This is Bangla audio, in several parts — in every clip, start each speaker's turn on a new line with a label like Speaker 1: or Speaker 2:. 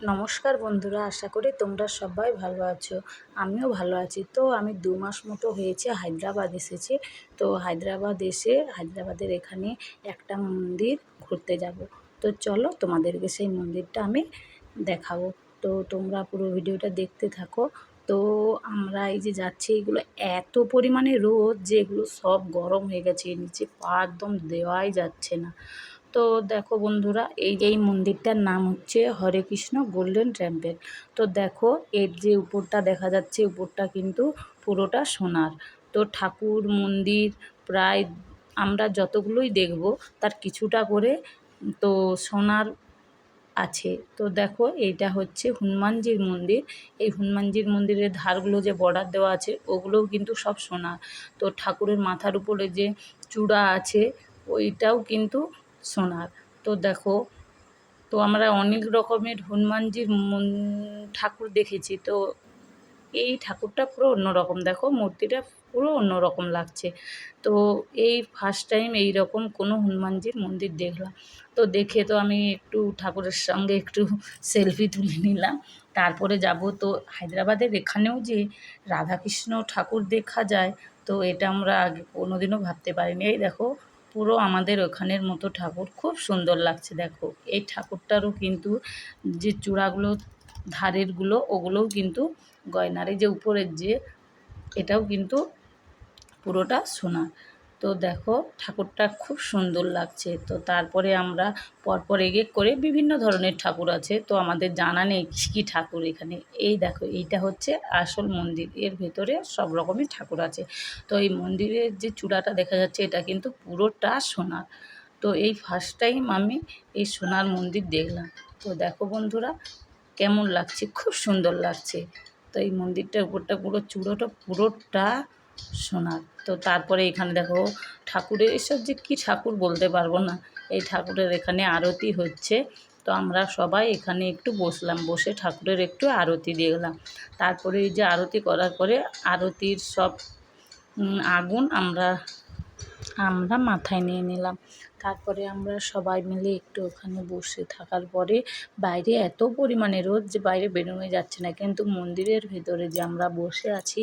Speaker 1: নমস্কার বন্ধুরা, আশা করি তোমরা সবাই ভালো আছো। আমিও ভালো আছি। তো আমি দু মাস মতো হয়েছে হায়দ্রাবাদ এসেছি। তো হায়দ্রাবাদ এসে হায়দ্রাবাদের এখানে একটা মন্দির ঘুরতে যাব। তো চলো তোমাদেরকে সেই মন্দিরটা আমি দেখাবো। তো তোমরা পুরো ভিডিওটা দেখতে থাকো। তো আমরা এই যে যাচ্ছি, এগুলো এত পরিমাণে রোদ যে এগুলো সব গরম হয়ে গেছে। নিচে পা একদম দেওয়াই যাচ্ছে না। তো দেখো বন্ধুরা, এই যে এই মন্দিরটার নাম হচ্ছে হরে কৃষ্ণ গোল্ডেন টেম্পল। তো দেখো, এর যে উপরটা দেখা যাচ্ছে উপরটা কিন্তু পুরোটা সোনার। তো ঠাকুর, মন্দির প্রায় আমরা যতগুলোই দেখব, তার কিছুটা করে তো সোনার আছে। তো দেখো, এইটা হচ্ছে হনুমানজির মন্দির। এই হনুমানজির মন্দিরের ধারগুলো যে বর্ডার দেওয়া আছে, ওগুলোও কিন্তু সব সোনার। তো ঠাকুরের মাথার উপরে যে চূড়া আছে, ওইটাও কিন্তু সোনার। তো দেখো, তো আমরা অনেক রকমের হনুমানজির ঠাকুর দেখেছি। তো এই ঠাকুরটা পুরো অন্যরকম। দেখো, মূর্তিটা পুরো অন্যরকম লাগছে। তো এই ফার্স্ট টাইম এই রকম কোনো হনুমানজির মন্দির দেখলাম। তো দেখে তো আমি একটু ঠাকুরের সঙ্গে একটু সেলফি তুলে নিলাম। তারপরে যাব তো হায়দ্রাবাদের এখানেও যে রাধাকৃষ্ণ ঠাকুর দেখা যায়, তো এটা আমরা আগে কোনোদিনও ভাবতে পারিনি। এই দেখো পুরো আমাদের ওখানের মতো ঠাকুর। খুব সুন্দর লাগছে, দেখো। এই ঠাকুরটারও কিন্তু যে চূড়াগুলো, ধারেরগুলো, ওগুলোও কিন্তু গয়নার, এই যে উপরের যে, এটাও কিন্তু পুরোটা সোনা তো দেখো ঠাকুরটা খুব সুন্দর লাগছে। তো তারপরে আমরা পরপর এগে করে বিভিন্ন ধরনের ঠাকুর আছে। তো আমাদের জানা নেই কী কী ঠাকুর এখানে। এই দেখো, এইটা হচ্ছে আসল মন্দির। এর ভেতরে সব রকমের ঠাকুর আছে। তো এই মন্দিরের যে চূড়াটা দেখা যাচ্ছে, এটা কিন্তু পুরোটা সোনার তো এই ফার্স্ট টাইম আমি এই সোনার মন্দির দেখলাম। তো দেখো বন্ধুরা, কেমন লাগছে, খুব সুন্দর লাগছে। তো এই মন্দিরটার উপরটা পুরো চূড়োটা পুরোটা সোনার। তো তারপরে এখানে দেখো ঠাকুরের, এসব যে কী ঠাকুর বলতে পারব না। এই ঠাকুরের এখানে আরতি হচ্ছে। তো আমরা সবাই এখানে একটু বসলাম, বসে ঠাকুরের একটু আরতি দেখলাম। তারপরে এই যে আরতি করার পরে আরতির সব আগুন আমরা আমরা মাথায় নিয়ে নিলাম। তারপরে আমরা সবাই মিলে একটু ওখানে বসে থাকার পরে বাইরে এত পরিমাণে রোদ যে বাইরে বেরোনো যাচ্ছে না। কিন্তু মন্দিরের ভেতরে যে আমরা বসে আছি,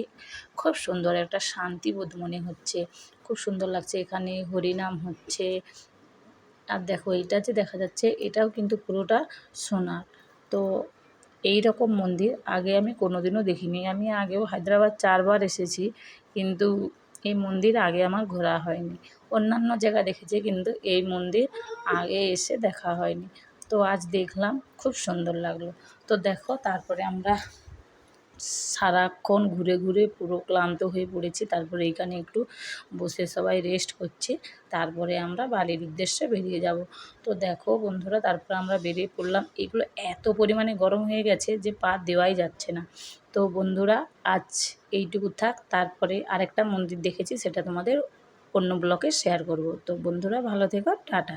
Speaker 1: খুব সুন্দর একটা শান্তিবোধ মনে হচ্ছে। খুব সুন্দর লাগছে, এখানে হরিনাম হচ্ছে। আর দেখো, এইটা যে দেখা যাচ্ছে, এটাও কিন্তু পুরোটা সোনার। তো এই রকম মন্দির আগে আমি কোনোদিনও দেখিনি। আমি আগেও হায়দ্রাবাদ চারবার এসেছি, কিন্তু এই মন্দির আগে আমার ঘোরা হয়নি। অন্যান্য জায়গা দেখেছি কিন্তু এই মন্দির আগে এসে দেখা হয়নি। তো আজ দেখলাম, খুব সুন্দর লাগল। তো দেখো, তারপরে আমরা সারাক্ষণ ঘুরে ঘুরে পুরো ক্লান্ত হয়ে পড়েছি। তারপরে এইখানে একটু বসে সবাই রেস্ট করছি। তারপরে আমরা বাড়ির উদ্দেশ্যে বেরিয়ে যাব। তো দেখো বন্ধুরা, তারপরে আমরা বেরিয়ে পড়লাম। এগুলো এত পরিমাণে গরম হয়ে গেছে যে পা দেওয়াই যাচ্ছে না। তো বন্ধুরা, আজ এইটুকু থাক। তারপরে আরেকটা মন্দির দেখেছি, সেটা তোমাদের অন্য ব্লকে শেয়ার করব। তো বন্ধুরা, ভালো থেকো, টাটা।